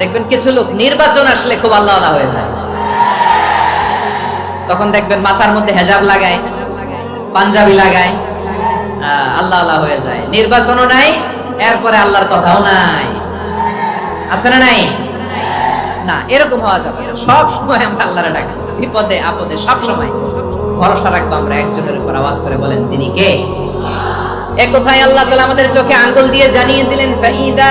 দেখবেন কিছু লোক নির্বাচন আসলে খুব আল্লাহ হয়ে যায়। তখন দেখবেন মাথার মধ্যে হেজাব লাগায়, পাঞ্জাবি লাগায় আল্লাহ আল্লাহ হয়ে যায়। নির্বাচনও নাই, এরপরে আল্লাহর কথাও নাই। আছে না নাই? না, এরকম হওয়া যাবে। সব সময় আমরা আল্লাহরে ডাকি। বিপদে, আপদে, সব সময়। ভরসা রাখব আমরা একজনের উপর আওয়াজ করে বলেন, তিনি কে? এ কোথায় আল্লাহ তাআলা আমাদের চোখে আঙ্গুল দিয়ে জানিয়ে দিলেন ফাইদা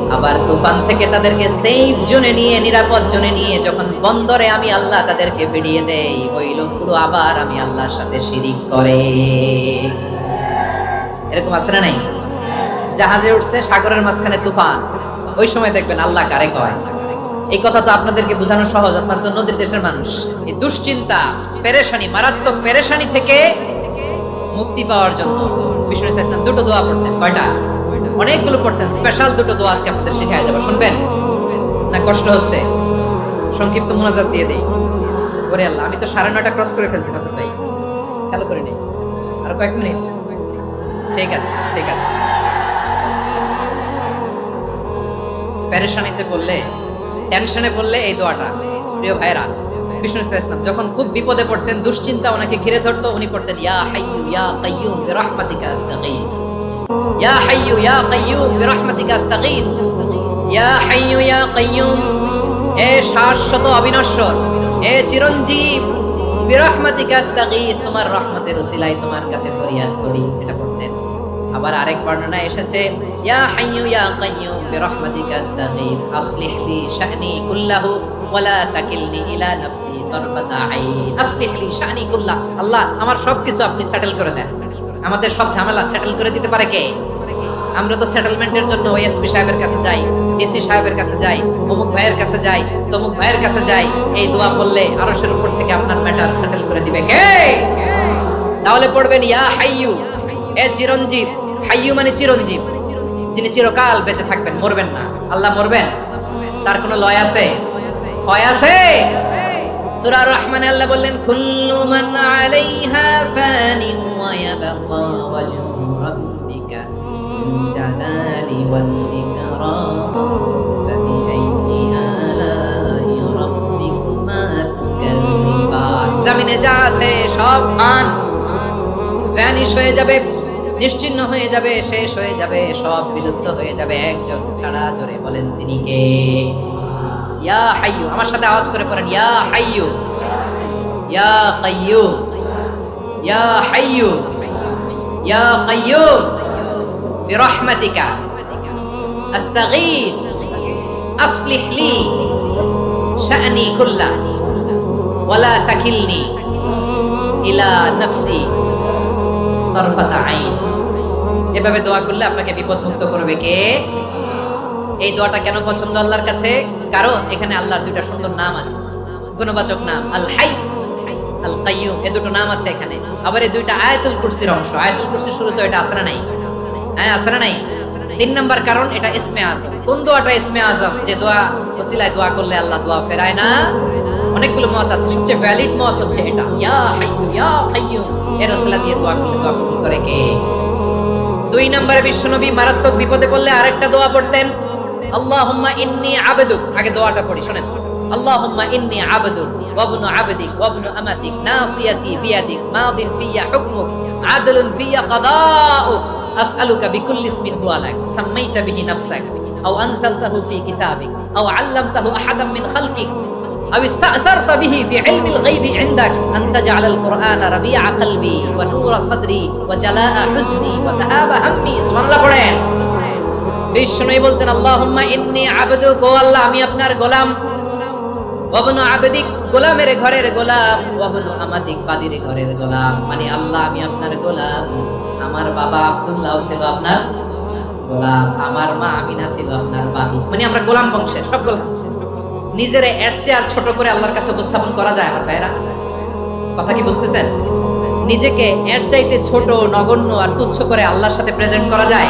আবার তুফান থেকে তাদেরকে সেফ জোনে নিয়ে, নিরাপদ জোনে নিয়ে যখন বন্দরে আমি আল্লাহ তাদেরকে ফিরিয়ে দেই, ওই লোকগুলো আবার আমি আল্লাহর সাথে শিরিক করে। এরকম আছে না নাই? জাহাজে উঠছে, সাগরের মাঝখানে তুফান। ওই সময় দেখবেন আল্লাহ কারে কয়? এই কথা তো আপনাদেরকে বোঝানো সহজ, আপনারা তো নদীর দেশের মানুষ। এই দুশ্চিন্তা, পেরেশানি, মারাত্মক পেরেশানি থেকে মুক্তি পাওয়ার জন্য। বিষ্ণু দুটো দোয়া পড়তেন। কয়টা? অনেকগুলো পড়তেন। স্পেশাল দুটো দোয়া আজকে আপনাদের শেখায় যাব শুনবেন? না কষ্ট হচ্ছে? সংক্ষিপ্ত মোনাজাত দিয়ে দেই। ওরে আল্লাহ, আমি তো সাড়ে নয়টা ক্রস করে ফেলছি মাসুদ ভাই। খেয়াল করে নেই আর কয়েক মিনিট? ঠিক আছে ঠিক আছে। প্যারেশানিতে পড়লে টেনশনে পড়লে এই দোয়াটা। প্রিয় ভাইরা বিষ্ণু ইসলাম, যখন খুব বিপদে পড়তেন, দুশ্চিন্তা ওনাকে ঘিরে ধরতো, উনি পড়তেন, ইয়া হাইয়ু ইয়া কাইয়ুম বিরহমাতিকা আস্তাগীথ ইয়া হাইয়ু ইয়া কাইয়ুম বিরহমাতিকা আস্তাগীথ ইয়া হাইয়ু ইয়া কাইয়ুম হে শাশ্বত অবিনশ্বর, হে চিরঞ্জীব বিরহমাতিকা আস্তাগীথ তোমার রহমতের উসিলায় তোমার কাছে ফরিয়াদ করি। এটা পড়তেন আবার আরেক বর্ণনা এসেছে। আমার সবকিছু আপনি সেটেল করে দেন। আমাদের সব ঝামেলা সেটেল করে দিতে পারে কে? আমরা তো সেটেলমেন্টের জন্য ওএসপি সাহেবের কাছে যাই এসি সাহেবের কাছে যাই, অমুক ভাইয়ের কাছে যাই, তমুক ভাইয়ের কাছে যাই, এই দোয়া বললে আরশের উপর থেকে আপনার ম্যাটার সেটেল করে দিবে কে? তাহলে পড়বেন, ইয়া হাইয়ু, এ চিরঞ্জীব, হাইয়ু মানে চিরঞ্জীব, যিনি চিরকাল বেঁচে থাকবেন, মরবেন না। আল্লাহ মরবেন? তার কোনো লয় আছে? হয় আছে? সূরা রহমানে আল্লাহ বললেন, কুল্লু মান আলাইহা ফানি ওয়া ইয়াবকা ওয়াজহু রাব্বিকা জালালি ওয়াল ইকরাম আলাই রাব্বিকুমা জমিনে যা আছে সব ফান ভ্যানিশ হয়ে যাবে, নিশ্চিন্ন হয়ে যাবে, শেষ হয়ে যাবে, সব বিলুপ্ত হয়ে যাবে। একজন ছাড়া জোরে বলেন তিনি কে? ইয়া হাইয়ু, আমার সাথে আওয়াজ করে পড়েন, ইয়া হাইয়ু, ইয়া কাইয়ুম, ইয়া হাইয়ু ইয়া কাইয়ুম, বিরহমাতিকা আস্তাগীথ আসলিহ লি, শা'নি কুল্লা, ওয়ালা তাকিলনি ইলা নাফসি তরফাতা আইন। এভাবে দোয়া করলে আপনাকে বিপদ মুক্ত করবে কে? এই দোয়াটা কেন পছন্দ আল্লাহর কাছে? কারণ এখানে আল্লাহর দুইটা সুন্দর নাম আছে। গুণবাচক নাম আল হাই আল কাইয়ুম এ দুটো নাম আছে এখানে। আবার এই দুইটা আয়াতুল কুরসির অংশ। আয়াতুল কুরসির শুরুতে এটা আসরা নাই। হ্যাঁ আসরা নাই। তিন নাম্বার কারণ এটা ইসমে আজম কোন দোয়াটা ইসমে আজম যে দোয়া, ওসিলায় দোয়া করলে আল্লাহ দোয়া ফেরায় না। অনেকগুলো মত আছে। সবচেয়ে ভ্যালিড মত হচ্ছে এটা। ইয়া হাইয়ু, ইয়া কাইয়ুম। এর ওসিলা দিয়ে দোয়া করলে দোয়া কবুল করে কে? দুই নম্বরে বিশ্বনবী মারাত্মক বিপদে পড়লে আরেকটা দোয়া পড়তেন। আল্লাহুম্মা ইন্নী আবেদুক আগে দোয়াটা পড়ি শুনেন আল্লাহুম্মা ইন্নী আবেদুক ওয়াবনু আবেদিক ওয়াবনু আমাতিক নাসিয়াতি বিয়াদিক মাদিন ফিয়া হুকমুক আদলুন ফিয়া কাদাউক আসআলুকা বিকুল্লি ইসমিন হুয়া লাক সাম্মাইতা বিহি নাফসাক আও আনজালতাহু ফি কিতাবিক আও আল্লামতাহু আহাদাম মিন খালকিক أو استأثرت به في علم الغيب عندك أن تجعل القرآن ربيع قلبي ونور صدري وجلاء حزني وذهاب همي سبحان الله পড়েন বলতেন, আল্লাহুম্মা আল্লাহ, আমি আপনার গোলাম। আবেদিক গোলামের ঘরের গোলাম, ওয়াবনু আমাদিক বাদির ঘরের গোলাম। মানে আল্লাহ, আমি আপনার গোলাম। আমার বাবা আব্দুল্লাহ ছিল আপনার গোলাম। আমার মা আমিনা ছিল আপনার বাদি। মানে আমরা গোলাম বংশের সব গোলাম। নিজের এর চেয়ে আর ছোট করে আল্লাহর কাছে উপস্থাপন করা যায় আমার ভাইরা কথা কি বুঝতেছেন? নিজেকে এর চাইতে ছোট, নগণ্য আর তুচ্ছ করে আল্লাহর সাথে প্রেজেন্ট করা যায়?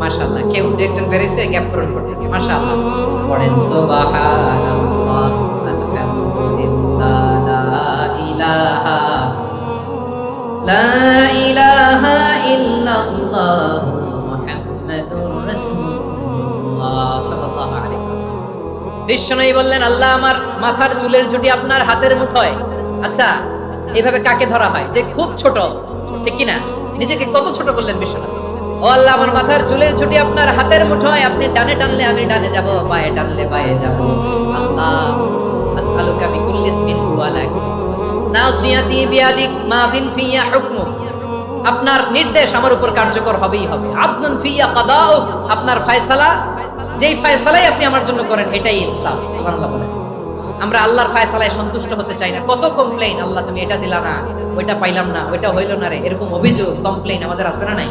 মাশাআল্লাহ। কেউ একজন বেরিয়েছে গ্যাপ পড়েন, সুবহানাল্লাহ। বললেন, আল্লাহ আমার মাথার চুলের ঝুটি আপনার হাতের মুঠোয় আচ্ছা এইভাবে কাকে ধরা হয়? যে খুব ছোট, ঠিক কিনা? নিজেকে কত ছোট করলেন বিশ্বনবী? আল্লাহ, আমার মাথার চুলের ঝুটি আপনার হাতের মুঠোয়। আপনি ডানে টানলে আমি ডানে যাব বায়ে টানলে বায়ে যাব। আল্লাহ বিয়াদিক মাদিন ফিয়া আপনার নির্দেশ আমার উপর কার্যকর হবেই হবে। ফিয়া আপনার ফয়সালা, যেই ফয়সালাই আপনি আমার জন্য করেন, এটাই ইনসাফ। সুবহানাল্লাহ আমরা আল্লাহর ফয়সালায় সন্তুষ্ট হতে চাই না। কত কমপ্লেইন আল্লাহ তুমি এটা দিলা না, ওইটা পাইলাম না, ওইটা হইল না রে, এরকম অভিযোগ কমপ্লেইন আমাদের আছে না নাই?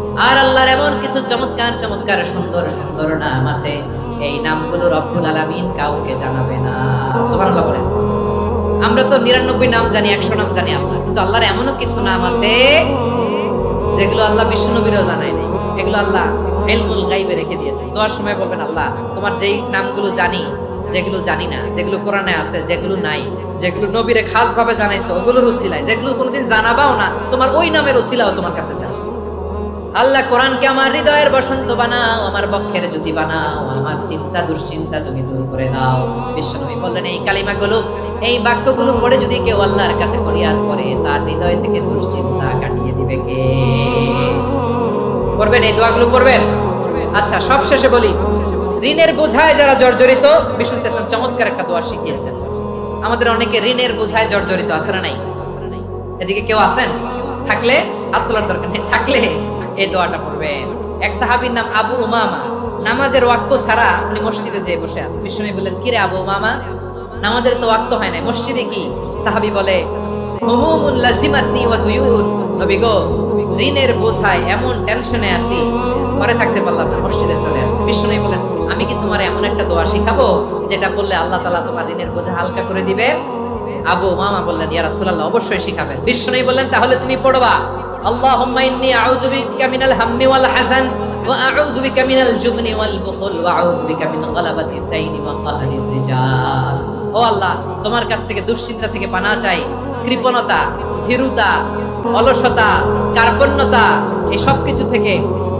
আর আল্লাহর এমন কিছু চমৎকার চমৎকার, সুন্দর সুন্দর নাম আছে। এই নামগুলো রব্বুল আলামিন কাউকে জানাবে না। সুবহানাল্লাহ বলেন। আমরা তো নিরানব্বই নাম জানি, একশো নাম জানি আল্লাহ কিন্তু আল্লাহর এমনও কিছু নাম আছে যেগুলো আল্লাহ বিষ্ণুনবীরও জানায় নাই। এগুলো আল্লাহ এলমুল গাইবে রেখে দিয়েছে দোয়ার সময় বলবেন, আল্লাহ, তোমার যেই নামগুলো জানি, যেগুলো জানি না, যেগুলো কোরআনে আছে, যেগুলো নাই, যেগুলো নবীরে খাস ভাবে জানাইছো, ওগুলোর উসিলায়, যেগুলো কোনোদিন জানাবাও না, তোমার ওই নামের উসিলাও তোমার কাছে আল্লাহ কোরআনকে আমার হৃদয়ের বসন্ত বানাও, আমার বক্ষের জ্যোতি বানাও, আমার চিন্তা দুশ্চিন্তা তুমি দূর করে দাও। বিশ্বনবী বললেন, এই কালিমাগুলো, এই বাক্যগুলো পড়ে যদি কেউ আল্লাহর কাছে ফরিয়াদ করে, তার হৃদয় থেকে দুশ্চিন্তা কাটিয়ে দিবে কে? করবেন এই দোয়াগুলো করবেন আচ্ছা সব শেষে বলি, ঋণের বোঝায় যারা জর্জরিত, বিষ্ণু ইসলাম চমৎকার একটা দোয়া শিখিয়েছেন। আমাদের অনেকে ঋণের বোঝায় জর্জরিত না নাই? এদিকে কেউ আছেন? থাকলে, হাত তোলার দরকার নেই, থাকলে এই দোয়াটা পড়বেন। এক সাহাবীর নাম আবু উমামা। নামাজের ওয়াক্ত ছাড়া উনি মসজিদে যেয়ে বসে আছে বিষ্ণু বললেন, কিরে আবু উমামা? নামাজের তো ওয়াক্ত হয় না মসজিদে কি? সাহাবী বলে, হুমুমুন লাজিমাতনি ওয়া গো, ঋণের বোঝায় এমন টেনশনে আছি, ঘরে থাকতে পারলাম না, মসজিদে চলে বলেন আমি কি তোমার এমন একটা দোয়া শিখাবো, যেটা বললে আল্লাহ তাআলা তোমার ঋণের বোঝা হালকা করে দিবে আবু মামা বললেন, ইয়া রাসূলুল্লাহ, অবশ্যই শিখাবেন। বিষ্ণু বললেন, তাহলে তুমি পড়বা। হাম্মি ওয়াল হাসান ওয়া আউযু বিকা মিনাল জুবনি ওয়াল বুখল ওয়া আউযু বিকা মিন গালাবাতিদ দাইনি ওয়া কাহরির রিজাল। ও আল্লাহ, তোমার কাছ থেকে দুশ্চিন্তা থেকে পানা চাই। কৃপণতা, ভীরুতা, অলসতা, কার্পণ্যতা, এই সব কিছু থেকে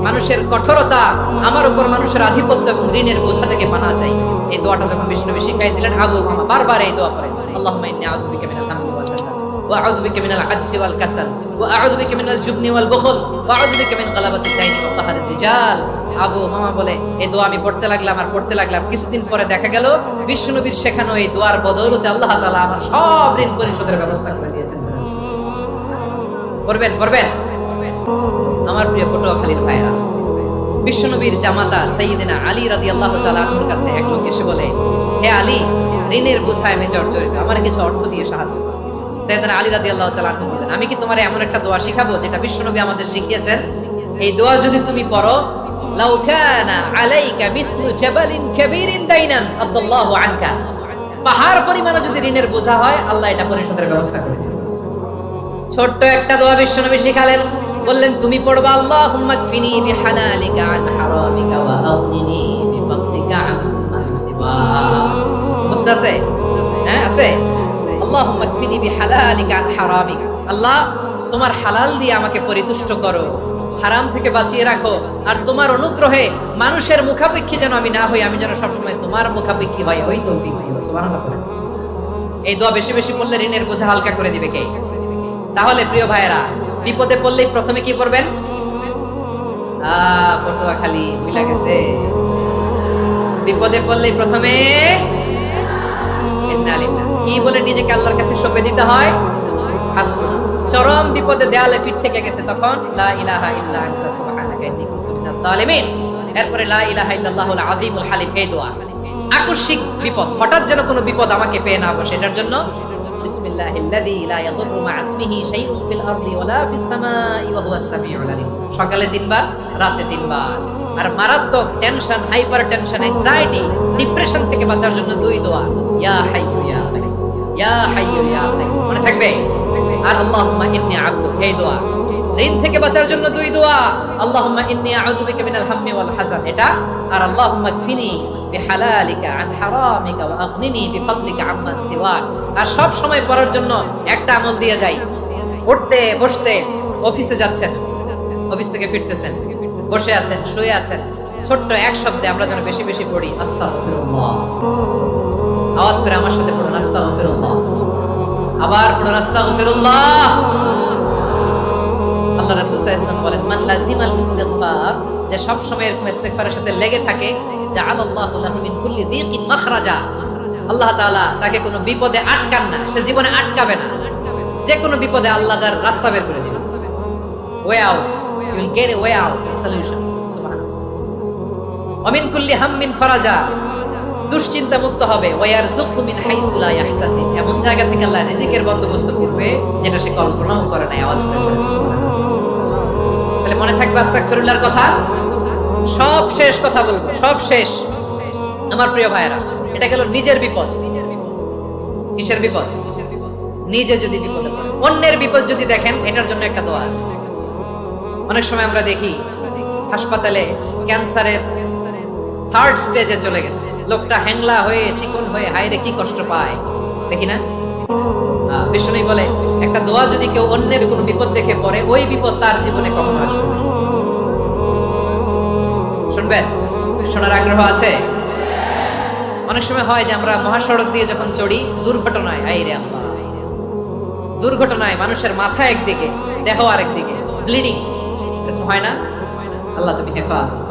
মানুষের কঠোরতা, আমার উপর মানুষের আধিপত্য এবং ঋণের বোঝা থেকে পানা চাই। এই দোয়াটা যখন বিষ্ণু শিখাই দিলেন, আবু মামা বারবার এই দোয়া করেন। আল্লাহুম্মা ইন্নী আউযু বিকা মিনাল হাসান وأعوذ بك من العجز والكسل وأعوذ بك من الجبن والبخل وأعوذ بك من غلبة الدين وقهر الرجال আবু মামা বলে এই দোয়া আমি পড়তে লাগলাম আর পড়তে লাগলাম কিছুদিন পরে দেখা গেল বিষ্ণুনবীর শেখানো এই দোয়ার বদৌলতে আল্লাহ তাআলা আমার সব ঋণ পরিশোধের ব্যবস্থা করে দিয়েছেন পড়বেন পড়বেন আমার প্রিয় পটুয়াখালীর ভাইরা বিশ্বনবীর জামাতা সাইয়্যিদিনা আলী রাদিয়াল্লাহু তাআলা আনহুর কাছে এক লোক এসে বলে হে আলী ঋণের বোঝায় আমি জর্জরিত আমার কিছু অর্থ দিয়ে সাহায্য করো সৈয়দনা আলী রাদিয়াল্লাহু তাআলা আনহু বলেন, আমি কি তোমার এমন একটা দোয়া শিখাবো যেটা বিশ্বনবী আমাদের শিখিয়েছেন? এই দোয়া যদি তুমি পড়ো, লাউ কানা আলাইকা মিসলু জাবালিন কাবীরিন দাইনান আদাল্লাহু আনকা। পাহাড় পরিমাণে যদি ঋণের বোঝা হয়, আল্লাহ এটা পরিশোধের ব্যবস্থা করে দিবেন। ছোট্ট একটা দোয়া বিশ্বনবী শিখালেন। বললেন, তুমি পড়বা, আল্লাহুম্মা কফিনি বিহালালিকা আন হারামিকা ওয়া আগনিনি বিফadlika আম্মান সিওয়া বুঝতে আছে? হ্যাঁ আছে? আল্লাহ, তোমার হালাল দিয়ে আমাকে পরিতুষ্ট করো, হারাম থেকে বাঁচিয়ে রাখো, আর তোমার অনুগ্রহে মানুষের মুখাপেক্ষী যেন আমি না হই, আমি যেন সবসময় তোমার মুখাপেক্ষী হয় ওই পড়েন। এই দোয়া বেশি বেশি পড়লে ঋণের বোঝা হালকা করে দিবে কে? তাহলে প্রিয় ভাইয়েরা, বিপদে পড়লেই প্রথমে কি করবেন আহ খালি বিপদে পড়লেই প্রথমে। কি বলে নিজেকে আল্লাহর কাছে সঁপে দিতে হয়। চরম বিপদে দেয়ালে পিঠ থেকে গেছে তখন, লা ইলাহা ইল্লা আনতা সুবহানাকা ইন্নী কুনতু মিনাজ জালিমিন এরপরে লা ইলাহা ইল্লাল্লাহুল আযীমুল হালিম, এই দোয়া। আকস্মিক বিপদ, হঠাৎ যেন কোনো বিপদ আমাকে পেয়ে না বসে, এটার জন্য সকালে তিনবার, রাতে তিনবার। আর মারাত্মক tension hyper tension anxiety depression থেকে বাঁচার জন্য দুই দোয়া। ইয়া হাইয়ু আর বাঁচার জন্য দুই দোয়া। এটা। আর সব সময় পড়ার জন্য একটা আমল দিয়ে যাই। উঠতে, বসতে, অফিসে যাচ্ছেন। অফিস থেকে ফিরতেছেন। বসে আছেন, শুয়ে আছেন। ছোট্ট এক শব্দে আমরা যেন বেশি বেশি পড়ি। আস্তাগফিরুল্লাহ। আওয়াজ করে আমার সাথে পড়ুন আস্তাগফিরুল্লাহ। আবার পড়ুন আস্তাগফিরুল্লাহ। আল্লাহ রাসূল সাল্লাল্লাহু বলেন, মান যে সব সময় এরকম সাথে লেগে থাকে, জাআলাল্লাহু লাহু মিন কুল্লি দীকিন মাখরাজা। আল্লাহ তাআলা তাকে কোনো বিপদে আটকান না, সে জীবনে আটকাবে না। যে কোনো বিপদে আল্লাহ তার রাস্তা বের করে দিবে way out you will get a way out solution সুবহানাল্লাহ। অমিন কুল্লি হাম্মিন ফারাজা। দুশ্চিন্তা মুক্ত হবে। ওয়ার মিন হাইসু লা ইয়াহতাসিব। এমন জায়গা থেকে আল্লাহ রিজিকের বন্দোবস্ত করবে, যেটা সে কল্পনাও করে নাই, আওয়াজ করে তাহলে মনে থাকবে আস্তাগফিরুল্লাহর কথা? সব শেষ কথা বলব, সব শেষ। আমার প্রিয় ভাইয়েরা, এটা গেল নিজের বিপদ। কিসের বিপদ? নিজে যদি বিপদে অন্যের বিপদ যদি দেখেন, এটার জন্য একটা দোয়া আছে। অনেক সময় আমরা দেখি, হাসপাতালে ক্যান্সারের থার্ড স্টেজে চলে গেছে। লোকটা হ্যাংলা হয়ে চিকন হয়ে হাইরে কি কষ্ট পায়? দেখি না? আহ, বিষ্ণু বলে একটা দোয়া যদি কেউ অন্যের কোনো বিপদ দেখে পড়ে ওই বিপদ তার জীবনে কখনো আসবে শুনবেন? শোনার আগ্রহ আছে? অনেক সময় হয় যে আমরা মহাসড়ক দিয়ে যখন চড়ি দুর্ঘটনায় আইরে আল্লাহ। দুর্ঘটনায় মানুষের মাথা একদিকে দেহ আরেকদিকে ব্লিডিং এরকম হয় না? আল্লাহ তুমি হেফাজত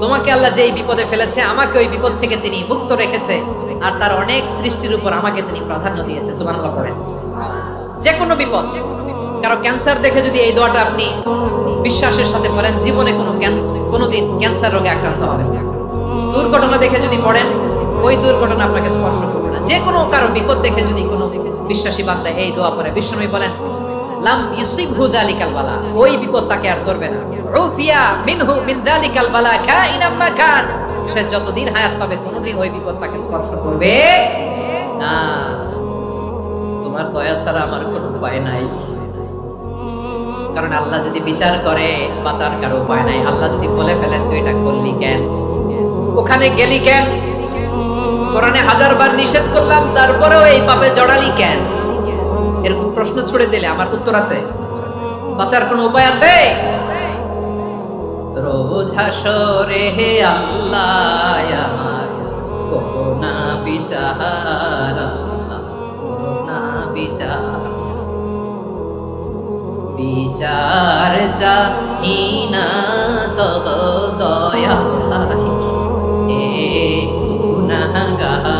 তোমাকে আল্লাহ যেই বিপদে ফেলেছে, আমাকে ওই বিপদ থেকে তিনি মুক্ত রেখেছে। আর তার অনেক সৃষ্টির উপর আমাকে তিনি প্রাধান্য দিয়েছে। সুবহানাল্লাহ পড়েন। যে কোনো বিপদ, কারও ক্যান্সার দেখে যদি এই দোয়াটা আপনি বিশ্বাসের সাথে পড়েন জীবনে কোনো ক্যান- কোনোদিন ক্যান্সার রোগে আক্রান্ত হবে। দুর্ঘটনা দেখে যদি পড়েন, ওই দুর্ঘটনা আপনাকে স্পর্শ করবে না। যে কোনো কারও বিপদ দেখে যদি কোনো বিশ্বাসী বান্দা এই দোয়া পড়ে, বিশ্বনবী বলেন লাম ইউসিবহু যালিকাল বালা। ওই বিপদ তাকে আর ধরবে না। রুফিয়া মিনহু মিন যালিকাল বালা কাইনাম সে যতদিন হায়াত পাবে, কোনোদিন ওই বিপদ তাকে স্পর্শ করবে না। তোমার দয়া ছাড়া আমার কোনো উপায় নাই। কারণ আল্লাহ যদি বিচার করে, বাঁচার কারও উপায় নাই। আল্লাহ যদি বলে ফেলেন তুই এটা করলি কেন? ওখানে গেলি কেন? কোরআনে হাজার বার নিষেধ করলাম, তারপরেও এই পাপে জড়ালি কেন? এরকম প্রশ্ন ছুড়ে দিলে আমার উত্তর আছে। বাঁচার কোনো উপায় আছে? হে বিচার বিচার। না, তব দয়া চাই এ গুনাহগার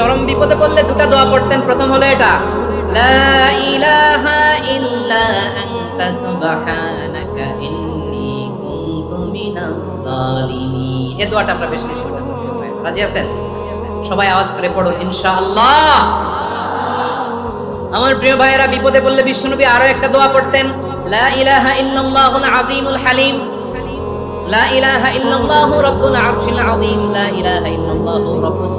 চরম বিপদে পড়লে দুটা দোয়া পড়তেন। প্রথম হলো এটা, লা ইলাহা ইল্লা আনতা সুবহানাকা কুনতু মিনাল জালিমিন এই দোয়াটা আমরা রাজি আছেন? সবাই আওয়াজ করে পড়ুন, ইনশাআল্লাহ। আমার প্রিয় ভাইয়েরা, বিপদে পড়লে বিশ্বনবী আরও একটা দোয়া পড়তেন, লা ইলাহা ইল্লাল্লাহুল আযীমুল হালিম। লা ইলাহা ইল্লাল্লাহু রাব্বুল আরশিল আযীম। লা ইলাহা ইল্লাল্লাহু রাব্বুস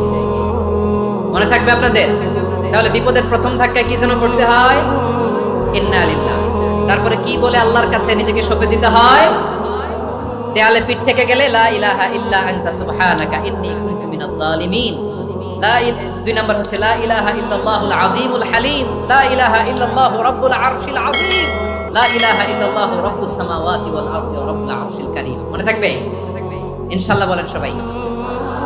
মনে থাকবে আপনাদের? তাহলে বিপদের প্রথম ধাক্কায় কি যেন করতে হয়? তারপরে কি বলে আল্লাহর কাছে নিজেকে সঁপে দিতে হয়? দেয়ালে পিঠ থেকে গেলে, লা ইলাহা ইল্লা আনতা, সুবহানাকা কুনতু মিনাল জালিমিন লা দুই নাম্বার হচ্ছে, লা ইলাহা ইল্লাল্লাহুল আযীমুল হালিম। লা ইলাহা ইল্লাল্লাহু রাব্বুল আরশিল আযীম। লা ইলাহা ইল্লাল্লাহু রাব্বুস সামাওয়াতি ওয়াল আরদি ওয়া রাব্বুল আরশিল কারীম। মনে থাকবে? ইনশাআল্লাহ বলেন সবাই।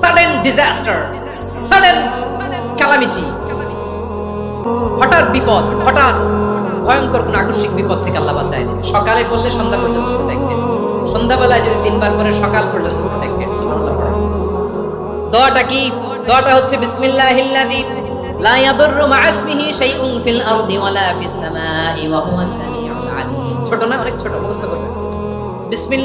sudden disaster sudden calamity হঠাৎ বিপদ, হঠাৎ ভয়ঙ্কর কোন আকস্মিক বিপদ থেকে আল্লাহ বাঁচায় সকালে পড়লে সন্ধ্যা পর্যন্ত সন্ধ্যাবেলায় যদি তিনবার সকাল পর্যন্ত দোয়াটা কি? দোয়াটা হচ্ছে, বিসমিল্লাহিল্লাযী লা ইয়াদুররু মা শাইউন ফিল আরদি ওয়ালা ফিস সামাই ওয়া সামিউল ছোট না? অনেক ছোট, মুখস্থ করবে পারে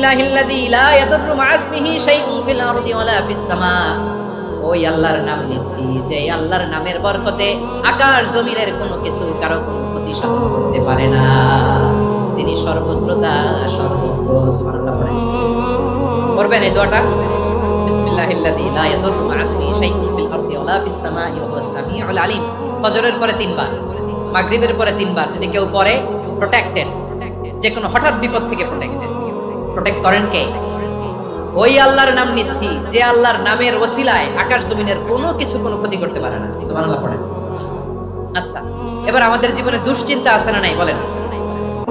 পরে তিনবার, মাগরিবের পরে তিনবার যদি কেউ প্রোটেক্টেড যে কোনো হঠাৎ বিপদ থেকে প্রোটেক্টেড প্রোটেক্ট করেন কে? ওই আল্লাহর নাম নিচ্ছি, যে আল্লাহর নামের ওসিলায় আকাশ জমিনের কোনো কিছু কোনো ক্ষতি করতে পারে না। সুবহানাল্লাহ পড়েন। আচ্ছা এবার আমাদের জীবনে দুশ্চিন্তা আছে না নাই বলেন?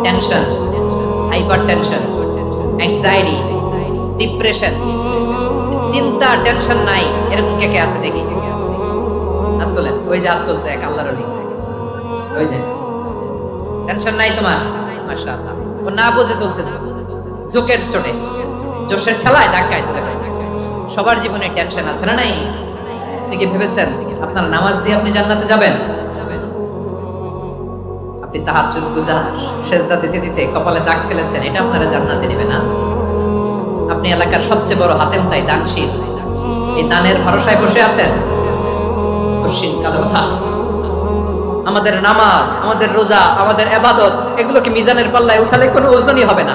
Tension hyper tension anxiety depression চিন্তা টেনশন নাই, এরকম কে কে আছে দেখি? হাত তোলেন। ওই যে হাত তুলছে এক আল্লাহর ওই যে। টেনশন নাই তোমার? মাশাআল্লাহ। ও না বুঝে তুলছে। ঝোঁকের চোটে। জোশের ঠেলায় ফেলছে। সবার জীবনে টেনশন আছে না নাই? আপনি কি ভেবেছেন আপনার নামাজ দিয়ে আপনি জান্নাতে যাবেন? আপনি তাহাজ্জুদ গুজার সেজদা দিতে দিতে কপালে দাগ ফেলেছেন, এটা আপনারা জান্নাতে নেবে না। আপনি এলাকার সবচেয়ে বড় হাতেম তাই দানশীল। এই দানের ভরসায় বসে আছেন। আমাদের নামাজ, আমাদের রোজা, আমাদের এবাদত, এগুলোকে মিজানের পাল্লায় উঠালে কোনো ওজনই হবে না।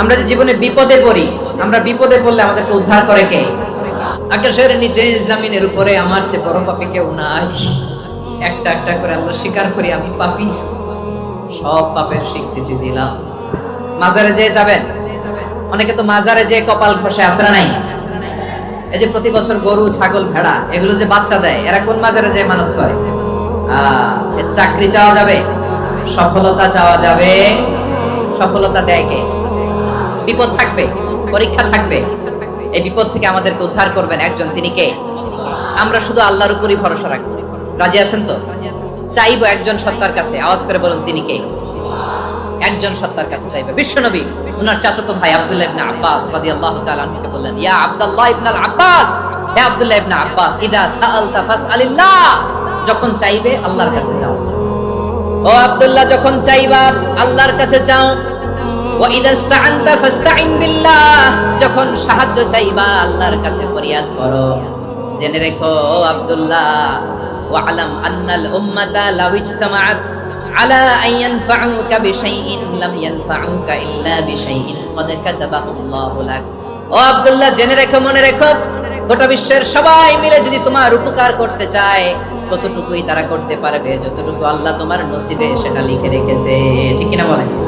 আমরা যে জীবনে বিপদে পড়ি, আমরা বিপদে পড়লে আমাদেরকে উদ্ধার করে কে? আকাশের নিচে জামিনের উপরে আমার যে বড় পাপি কেউ নাই। একটা একটা করে আমরা স্বীকার করি, আমি পাপি। সব পাপের স্বীকৃতি দিলাম। মাজারে যেয়ে যাবেন? অনেকে তো মাজারে যে কপাল ঘষে আসে নাই? এই যে প্রতি বছর গরু, ছাগল, ভেড়া, এগুলো যে বাচ্চা দেয়, এরা কোন মাজারে যে মানত করে? চাকরি চাওয়া যাবে? সফলতা চাওয়া যাবে। সফলতা দেয় কে? বিপদ থাকবে, পরীক্ষা থাকবে। এই বিপদ থেকে আমাদেরকে উদ্ধার করবেন একজন। তিনি কে? আমরা শুধু আল্লাহর উপরই ভরসা রাখব। রাজি আছেন তো? চাইব একজন সত্তার কাছে। আওয়াজ করে বলুন, তিনি কে? একজন সত্তার কাছে চাইবে। বিশ্বনবী ওনার চাচাতো ভাই আব্দুল্লাহ ইবনে আব্বাস রাদিয়াল্লাহু তাআলা আনহুকে বললেন, ইয়া আব্দুল্লাহ ইবনে আব্বাস, হে আব্দুল্লাহ ইবনে আব্বাস, ইদা সাআলতা ফাসআলিল্লাহ। যখন চাইবে, আল্লাহর কাছে যাও। ও আব্দুল্লাহ, যখন চাইবা, আল্লাহর কাছে চাও যখন সাহায্য চাইবা, আল্লাহর কাছে ফরিয়াদ করো। জেনে রেখো, আব্দুল্লাহ, ওয়ালাম আন্নাল উম্মাতা লাউ ইজতামাআত আলা আন ইয়ানফাউকা বিশাইইন, লাম ইয়ানফাউকা ইল্লা বিশাইইন। ক্বাদ লাক। ও আব্দুল্লাহ, জেনে রেখো, মনে রেখো, গোটা বিশ্বের সবাই মিলে যদি তোমার উপকার করতে চায়, ততটুকুই তারা করতে পারবে। যতটুকু আল্লাহ তোমার নসিবে, সেটা লিখে রেখেছে। ঠিক কিনা বলেন?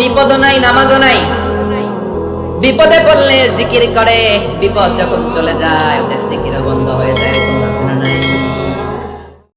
বিপদও নাই, নামাজও নাই। বিপদে পড়লে জিকির করে, বিপদ যখন চলে যায়, ওদের জিকিরও বন্ধ হয়ে যায় নাই।